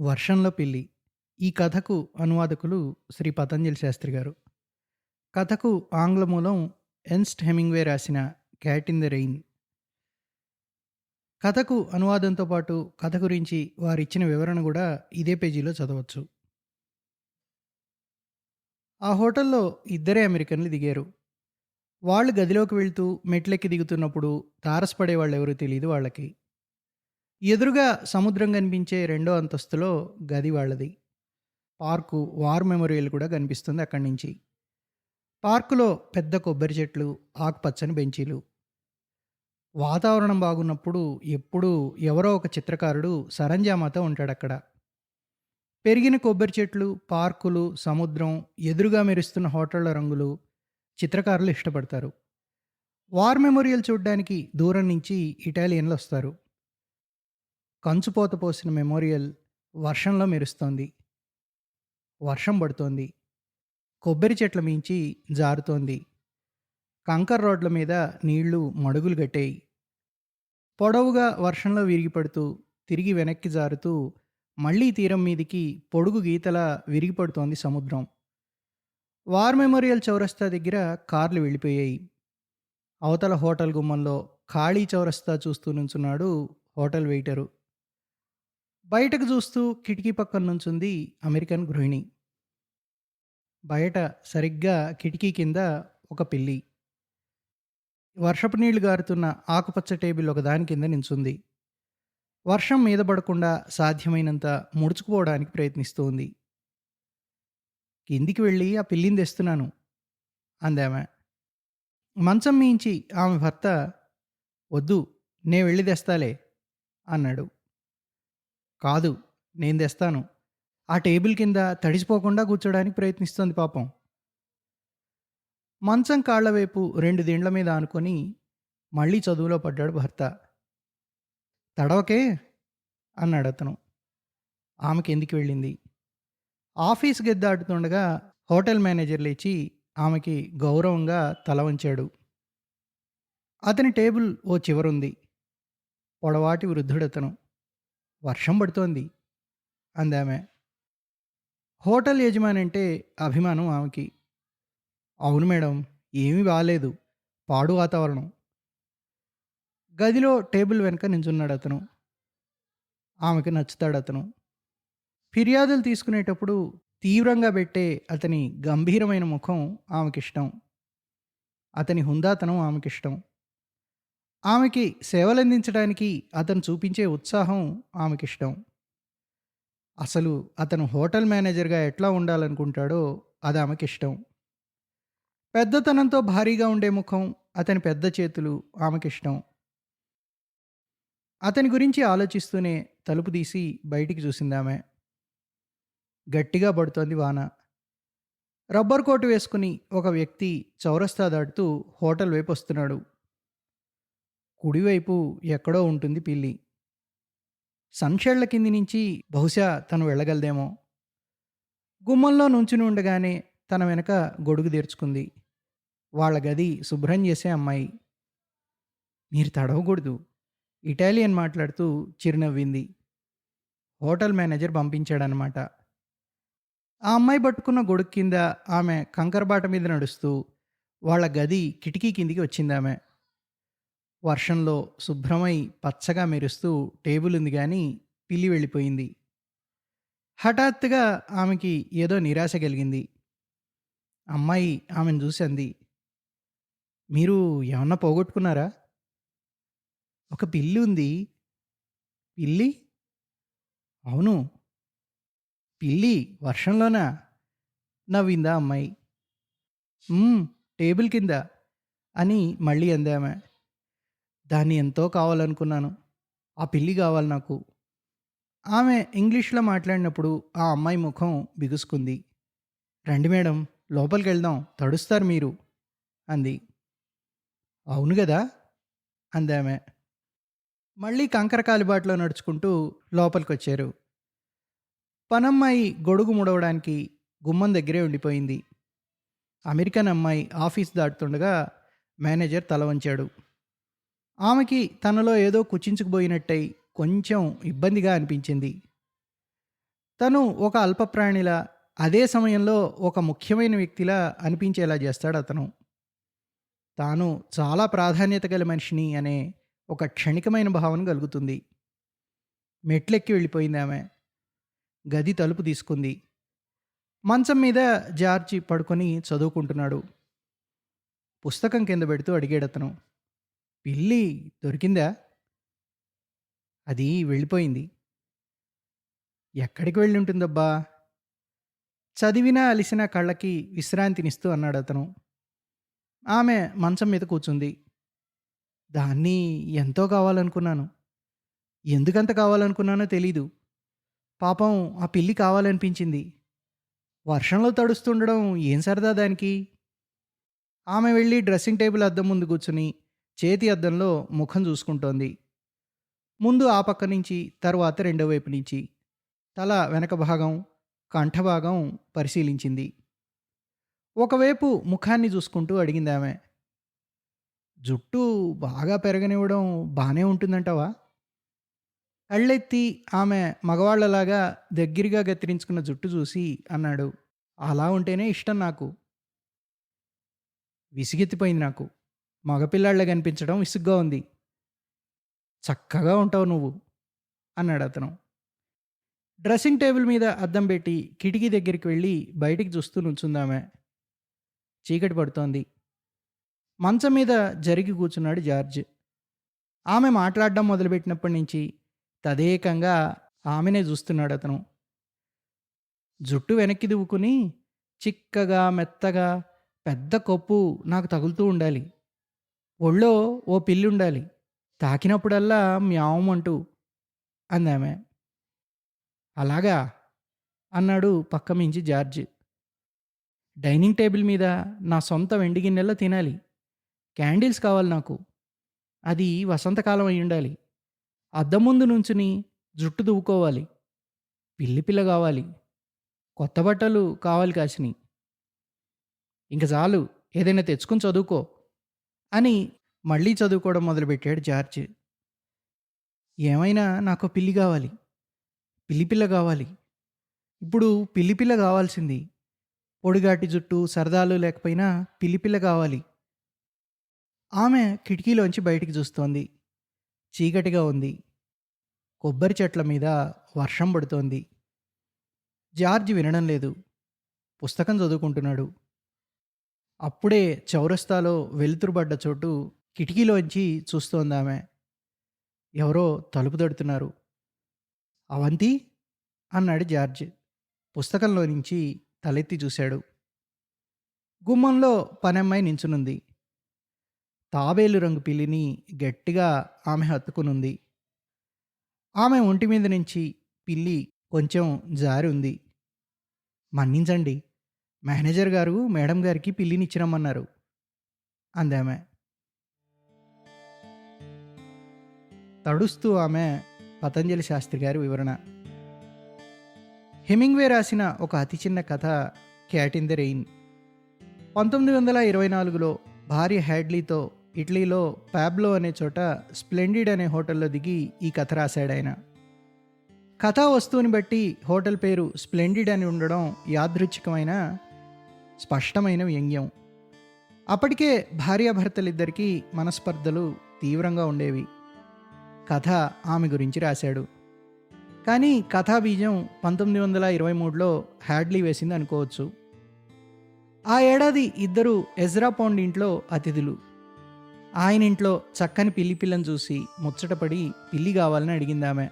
వర్షంలో పిల్లి ఈ కథకు అనువాదకులు శ్రీ పతంజలి శాస్త్రి గారు. కథకు ఆంగ్ల మూలం ఎన్స్ట్ హెమింగ్వే రాసిన క్యాట్ ఇన్ ద రెయిన్. కథకు అనువాదంతో పాటు కథ గురించి వారిచ్చిన వివరణ కూడా ఇదే పేజీలో చదవచ్చు. ఆ హోటల్లో ఇద్దరే అమెరికన్లు దిగారు. వాళ్ళు గదిలోకి వెళ్తూ మెట్లెక్కి దిగుతున్నప్పుడు తారసపడే వాళ్ళు ఎవరూ తెలియదు వాళ్ళకి. ఎదురుగా సముద్రం కనిపించే రెండో అంతస్తులో గది వాళ్ళది. పార్కు వార్ మెమోరియల్ కూడా కనిపిస్తుంది అక్కడి నుంచి. పార్కులో పెద్ద కొబ్బరి చెట్లు ఆకుపచ్చని బెంచీలు. వాతావరణం బాగున్నప్పుడు ఎప్పుడూ ఎవరో ఒక చిత్రకారుడు సరంజామాతో ఉంటాడు అక్కడ. పెరిగిన కొబ్బరి చెట్లు పార్కులు సముద్రం ఎదురుగా మెరుస్తున్న హోటళ్ళ రంగులు చిత్రకారులు ఇష్టపడతారు. వార్ మెమోరియల్ చూడడానికి దూరం నుంచి ఇటాలియన్లు వస్తారు. కంచుపోత పోసిన మెమోరియల్ వర్షంలో మెరుస్తోంది. వర్షం పడుతోంది. కొబ్బరి చెట్ల మించి జారుతోంది. కంకర్ రోడ్ల మీద నీళ్ళు మడుగులు గట్టాయి. పొడవుగా వర్షంలో విరిగిపడుతూ తిరిగి వెనక్కి జారుతూ మళ్ళీ తీరం మీదికి పొడుగు గీతల విరిగిపడుతోంది సముద్రం. వార్ మెమోరియల్ చౌరస్తా దగ్గర కార్లు వెళ్ళిపోయాయి. అవతల హోటల్ గుమ్మంలో ఖాళీ చౌరస్తా చూస్తూ నుంచున్నాడు హోటల్ వెయిటరు. బయటకు చూస్తూ కిటికీ పక్కన నుంచుంది అమెరికన్ గృహిణి. బయట సరిగ్గా కిటికీ కింద ఒక పిల్లి. వర్షపు నీళ్ళు గారుతున్న ఆకుపచ్చ టేబుల్ ఒక దాని కింద నించుంది. వర్షం మీద పడకుండా సాధ్యమైనంత ముడుచుకుపోవడానికి ప్రయత్నిస్తోంది. కిందికి వెళ్ళి ఆ పిల్లిని తెస్తున్నాను అందామె. మంచం మించి ఆమె భర్త వద్దు నే వెళ్ళి తెస్తాలే అన్నాడు. కాదు నేను తెస్తాను. ఆ టేబుల్ కింద తడిసిపోకుండా కూర్చోడానికి ప్రయత్నిస్తోంది పాపం. మంచం కాళ్ళ వైపు రెండు దిండ్ల మీద ఆనుకొని మళ్ళీ చదువులో పడ్డాడు భర్త. తడవకే? అన్నాడు అతను. ఆమెకి ఎందుకు వెళ్ళింది? ఆఫీస్ గెద్దాడుతుండగా హోటల్ మేనేజర్ లేచి ఆమెకి గౌరవంగా తల వంచాడు. అతని టేబుల్ ఓ చివరుంది. పొడవాటి వృద్ధుడతను. వర్షం పడుతోంది అందామె. హోటల్ యజమాని అంటే అభిమానం ఆమెకి. అవును మేడం ఏమీ బాగాలేదు పాడు వాతావరణం. గదిలో టేబుల్ వెనుక నించున్నాడు అతను. ఆమెకి నచ్చుతాడు అతను. ఫిర్యాదులు తీసుకునేటప్పుడు తీవ్రంగా పెట్టే అతని గంభీరమైన ముఖం ఆమెకిష్టం. అతని హుందాతనం ఆమెకిష్టం. ఆమెకి సేవలందించడానికి అతను చూపించే ఉత్సాహం ఆమెకిష్టం. అసలు అతను హోటల్ మేనేజర్గా ఎట్లా ఉండాలనుకుంటాడో అది ఆమెకిష్టం. పెద్దతనంతో భారీగా ఉండే ముఖం అతని పెద్ద చేతులు ఆమెకిష్టం. అతని గురించి ఆలోచిస్తూనే తలుపు తీసి బయటికి చూసింది ఆమె. గట్టిగా పడుతోంది వాన. రబ్బర్ కోటు వేసుకుని ఒక వ్యక్తి చౌరస్తా దాటుతూ హోటల్ వైపు వస్తున్నాడు. కుడివైపు ఎక్కడో ఉంటుంది పిల్లి. సన్షేళ్ళ కింది నుంచి బహుశా తను వెళ్ళగలదేమో. గుమ్మంలో నుంచుని ఉండగానే తన వెనక గొడుగు తెరుచుకుంది. వాళ్ళ గది శుభ్రం చేసే అమ్మాయి. మీరు తడవకూడదు ఇటాలియన్ మాట్లాడుతూ చిరునవ్వింది. హోటల్ మేనేజర్ పంపించాడనమాట ఆ అమ్మాయి పట్టుకున్న గొడుగు కింద ఆమె కంకరబాట మీద నడుస్తూ వాళ్ళ గది కిటికీ కిందికి వచ్చింది ఆమె. వర్షంలో శుభ్రమై పచ్చగా మెరుస్తూ టేబుల్ ఉంది కానీ పిల్లి వెళ్ళిపోయింది. హఠాత్తుగా ఆమెకి ఏదో నిరాశ కలిగింది. అమ్మాయి ఆమెను చూసి అంది మీరు ఏమన్నా పోగొట్టుకున్నారా? ఒక పిల్లి ఉంది పిల్లి? అవును. పిల్లి వర్షంలోనా? నవ్విందా అమ్మాయి. టేబుల్ కింద అని మళ్ళీ అందామె దాన్ని ఎంతో కావాలనుకున్నాను. ఆ పిల్లి కావాలి నాకు. ఆమె ఇంగ్లీష్లో మాట్లాడినప్పుడు ఆ అమ్మాయి ముఖం బిగుసుకుంది. రండి మేడం లోపలికి వెళ్దాం తడుస్తారు మీరు అంది. అవును కదా అందామె మళ్ళీ కంకర కాలిబాట్లో నడుచుకుంటూ లోపలికి వచ్చారు పనమ్మాయి గొడుగు ముడవడానికి గుమ్మం దగ్గరే ఉండిపోయింది. అమెరికన్ అమ్మాయి ఆఫీస్ దాటుతుండగా మేనేజర్ తల వంచాడు. ఆమెకి తనలో ఏదో కుచించుకుపోయినట్టయి కొంచెం ఇబ్బందిగా అనిపించింది. తను ఒక అల్పప్రాణిలా అదే సమయంలో ఒక ముఖ్యమైన వ్యక్తిలా అనిపించేలా చేస్తాడు అతను. తాను చాలా ప్రాధాన్యత గల మనిషిని అనే ఒక క్షణికమైన భావన కలుగుతుంది. మెట్లెక్కి వెళ్ళిపోయింది ఆమె. గది తలుపు తీసుకుంది. మంచం మీద జార్జి పడుకొని చదువుకుంటున్నాడు. పుస్తకం కింద పెడుతూ అడిగాడు అతను పిల్లి దొరికిందా? అది వెళ్ళిపోయింది. ఎక్కడికి వెళ్ళి ఉంటుందబ్బా చదివినా అలిసిన కళ్ళకి విశ్రాంతినిస్తూ అన్నాడు అతను. ఆమె మంచం మీద కూర్చుంది. దాన్ని ఎంతో కావాలనుకున్నాను. ఎందుకంత కావాలనుకున్నానో తెలీదు. పాపం ఆ పిల్లి కావాలనిపించింది. వర్షంలో తడుస్తుండడం ఏం సరదా దానికి? ఆమె వెళ్ళి డ్రెస్సింగ్ టేబుల్ అద్దం ముందు కూర్చుని చేతి అద్దంలో ముఖం చూసుకుంటోంది. ముందు ఆ పక్క నుంచి తరువాత రెండో వైపు నుంచి. తల వెనక భాగం కంఠభాగం పరిశీలించింది. ఒకవైపు ముఖాన్ని చూసుకుంటూ అడిగింది ఆమె జుట్టు బాగా పెరగనివ్వడం బాగానే ఉంటుందంటావా? కళ్ళెత్తి ఆమె మగవాళ్ళలాగా దగ్గరగా గత్తిరించుకున్న జుట్టు చూసి అన్నాడు అలా ఉంటేనే ఇష్టం నాకు. విసిగెత్తిపోయింది నాకు. మగపిల్లాళ్ళ కనిపించడం విసుగ్గా ఉంది. చక్కగా ఉంటావు నువ్వు అన్నాడు అతను. డ్రెస్సింగ్ టేబుల్ మీద అద్దం పెట్టి కిటికీ దగ్గరికి వెళ్ళి బయటికి చూస్తూ నుంచుందామె. చీకటి పడుతోంది. మంచం మీద జరిగి కూర్చున్నాడు జార్జ్. ఆమె మాట్లాడడం మొదలుపెట్టినప్పటి నుంచి తదేకంగా ఆమెనే చూస్తున్నాడు అతను. జుట్టు వెనక్కి దువ్వుకుని చిక్కగా మెత్తగా పెద్ద కొప్పు నాకు తగులుతూ ఉండాలి. ఒళ్ళో ఓ పిల్లి ఉండాలి తాకినప్పుడల్లా మ్యావమంటూ అందామె. అలాగా? అన్నాడు పక్క మించి జార్జ్. డైనింగ్ టేబుల్ మీద నా సొంత వెండి గిన్నెల్లో తినాలి. క్యాండిల్స్ కావాలి నాకు. అది వసంతకాలం అయి ఉండాలి అద్దం ముందు నుంచుని జుట్టు దువ్వుకోవాలి. పిల్లి పిల్ల కావాలి. కొత్త బట్టలు కావాలి కాసిని ఇంక చాలు ఏదైనా తెచ్చుకొని చదువుకో. అని మళ్ళీ చదువుకోవడం మొదలుపెట్టాడు జార్జ్. ఏమైనా నాకు పిల్లి కావాలి పిల్లి పిల్ల కావాలి. ఇప్పుడు పిల్లి పిల్ల కావాల్సింది. పొడిగాటి జుట్టు సరదాలు లేకపోయినా పిల్లి పిల్ల కావాలి. ఆమె కిటికీలోంచి బయటికి చూస్తోంది. చీకటిగా ఉంది. కొబ్బరి చెట్ల మీద వర్షం పడుతోంది. జార్జ్ వినడం లేదు. పుస్తకం చదువుకుంటున్నాడు. అప్పుడే చౌరస్తాలో వెలుతురుబడ్డ చోటు కిటికీలోంచి చూస్తోంది ఆమె. ఎవరో తలుపు తడుతున్నారు. అవంతి? అన్నాడు జార్జ్. పుస్తకంలో నుంచి తలెత్తి చూశాడు. గుమ్మంలో పనమ్మాయి నించునుంది. తాబేలు రంగు పిల్లిని గట్టిగా ఆమె హత్తుకునుంది. ఆమె ఒంటి మీద నుంచి పిల్లి కొంచెం జారి ఉంది. మన్నించండి. మేనేజర్ గారు మేడం గారికి పిల్లినిచ్చిరమ్మన్నారు. అందామె. తడుస్తూ ఆమె పతంజలి శాస్త్రి గారి వివరణ. హెమింగ్వే రాసిన ఒక అతి చిన్న కథ క్యాట్ ఇన్ ద రెయిన్. పంతొమ్మిది వందల ఇరవై నాలుగులో భార్య హ్యాడ్లీతో ఇటలీలో ప్యాబ్లో అనే చోట స్ప్లెండిడ్ అనే హోటల్లో దిగి ఈ కథ రాశాడు ఆయన కథా వస్తువుని బట్టి హోటల్ పేరు స్ప్లెండిడ్ అని ఉండడం యాదృచ్ఛికమైన స్పష్టమైన వ్యంగ్యం. అప్పటికే భార్యాభర్తలిద్దరికీ మనస్పర్ధలు తీవ్రంగా ఉండేవి. కథ ఆమె గురించి రాశాడు. కానీ కథా బీజం పంతొమ్మిది వందల ఇరవై మూడులో హ్యాడ్లీ వేసింది అనుకోవచ్చు. ఆ ఏడాది ఇద్దరు ఎజ్రా పౌండ్ ఇంట్లో అతిథులు. ఆయన ఇంట్లో చక్కని పిల్లి పిల్లని చూసి ముచ్చటపడి పిల్లి కావాలని అడిగింది ఆమె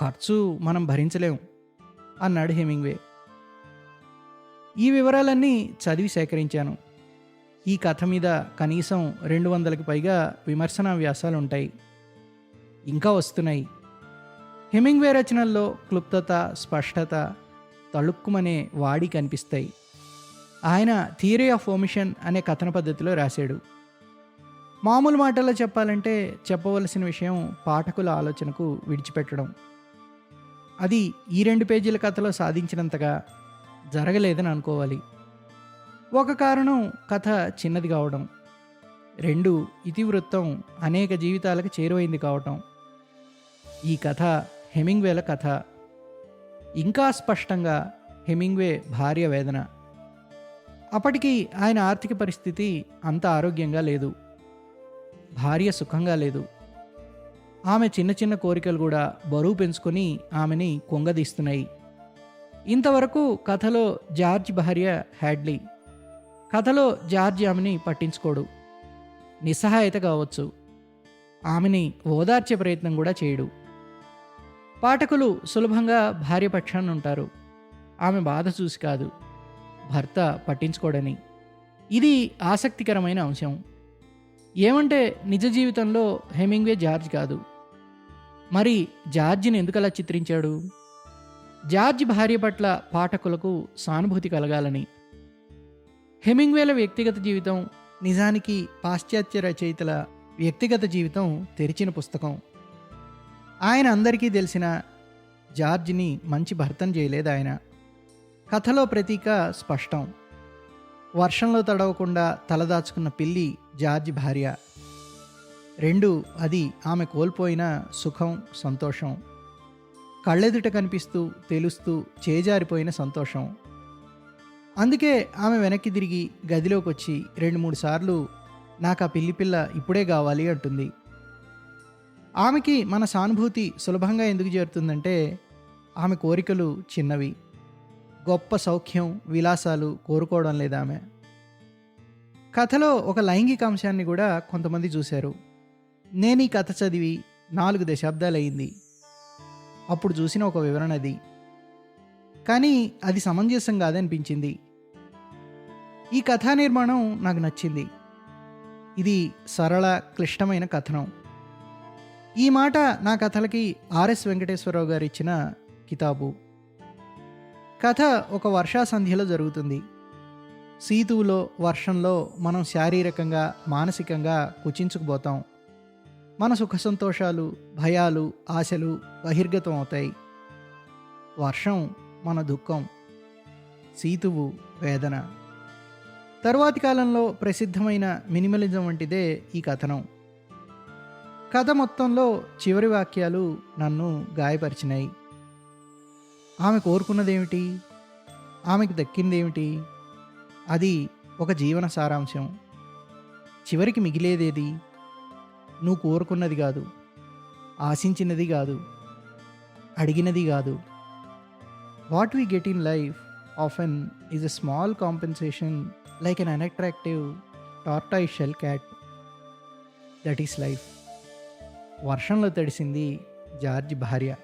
ఖర్చు మనం భరించలేం అన్నాడు హెమింగ్వే. ఈ వివరాలన్నీ చదివి సేకరించాను. ఈ కథ మీద కనీసం రెండు వందలకి పైగా విమర్శనా వ్యాసాలు ఉంటాయి ఇంకా వస్తున్నాయి. హెమింగ్వే రచనల్లో క్లుప్తత స్పష్టత తళుక్కుమనే వాడి కనిపిస్తాయి. ఆయన థియరీ ఆఫ్ ఓమిషన్ అనే కథన పద్ధతిలో రాశాడు. మామూలు మాటల్లో చెప్పాలంటే చెప్పవలసిన విషయం పాఠకుల ఆలోచనకు విడిచిపెట్టడం. అది ఈ రెండు పేజీల కథలో సాధించినంతగా జరగలేదని అనుకోవాలి ఒక కారణం కథ చిన్నది కావడం రెండు ఇతివృత్తం అనేక జీవితాలకు చేరువైంది కావటం. ఈ కథ హెమింగ్వేల కథ. ఇంకా స్పష్టంగా హెమింగ్వే భార్య వేదన. అప్పటికి ఆయన ఆర్థిక పరిస్థితి అంత ఆరోగ్యంగా లేదు. భార్య సుఖంగా లేదు. ఆమె చిన్న చిన్న కోరికలు కూడా బరువు పెంచుకొని ఆమెని కొంగదీస్తున్నాయి. ఇంతవరకు కథలో జార్జ్ భార్య హ్యాడ్లీ కథలో జార్జ్ ఆమెని పట్టించుకోడు. నిస్సహాయత కావచ్చు. ఆమెని ఓదార్చే ప్రయత్నం కూడా చేయడు. పాఠకులు సులభంగా భార్య పక్షాన్ని ఉంటారు. ఆమె బాధ చూసి కాదు. భర్త పట్టించుకోడని. ఇది ఆసక్తికరమైన అంశం. ఏమంటే నిజ జీవితంలో హెమింగ్వే జార్జ్ కాదు. మరి జార్జిని ఎందుకలా చిత్రించాడు? జార్జ్ భార్య పట్ల పాఠకులకు సానుభూతి కలగాలని. హెమింగ్వేల వ్యక్తిగత జీవితం నిజానికి పాశ్చాత్య రచయితల వ్యక్తిగత జీవితం తెరిచిన పుస్తకం. ఆయన అందరికీ తెలిసిన జార్జ్ని మంచి భర్తను చేయలేదు ఆయన. కథలో ప్రతీక స్పష్టం. వర్షంలో తడవకుండా తలదాచుకున్న పిల్లి జార్జ్ భార్య. రెండు అది ఆమె కోల్పోయిన సుఖం సంతోషం. కళ్ళెదుట కనిపిస్తూ తెలుస్తూ చేజారిపోయిన సంతోషం. అందుకే ఆమె వెనక్కి తిరిగి గదిలోకి వచ్చి రెండు మూడు సార్లు నాకు ఆ పిల్లి పిల్ల ఇప్పుడే కావాలి అంటుంది. ఆమెకి మన సానుభూతి సులభంగా ఎందుకు చేరుతుందంటే ఆమె కోరికలు చిన్నవి. గొప్ప సౌఖ్యం విలాసాలు కోరుకోవడం లేదు ఆమె. కథలో ఒక లైంగిక అంశాన్ని కూడా కొంతమంది చూశారు. నేను ఈ కథ చదివి నాలుగు దశాబ్దాలయ్యింది. అప్పుడు చూసిన ఒక వివరణ అది. కానీ అది సమంజసం కాదనిపించింది. ఈ కథా నిర్మాణం నాకు నచ్చింది. ఇది సరళ క్లిష్టమైన కథనం. ఈ మాట నా కథలకి ఆర్ఎస్ వెంకటేశ్వరరావు గారు ఇచ్చిన కితాబు. కథ ఒక వర్షా సంధ్యలో జరుగుతుంది. సీతువులో వర్షంలో మనం శారీరకంగా మానసికంగా కుచించుకుపోతాం. మన సుఖ సంతోషాలు భయాలు ఆశలు బహిర్గతం అవుతాయి. వర్షం మన దుఃఖం సీతువు వేదన. తరువాతి కాలంలో ప్రసిద్ధమైన మినిమలిజం వంటిదే ఈ కథనం. కథ మొత్తంలో చివరి వాక్యాలు నన్ను గాయపరిచినాయి. ఆమె కోరుకున్నదేమిటి? ఆమెకు దక్కిందేమిటి? అది ఒక జీవన సారాంశం. చివరికి మిగిలేదేది? నువ్వు కోరుకున్నది కాదు. ఆశించినది కాదు. అడిగినది కాదు. What we get in life often is a small compensation like an unattractive tortoise shell cat that is life వర్షంలో తడిసింది జార్జ్ భార్య.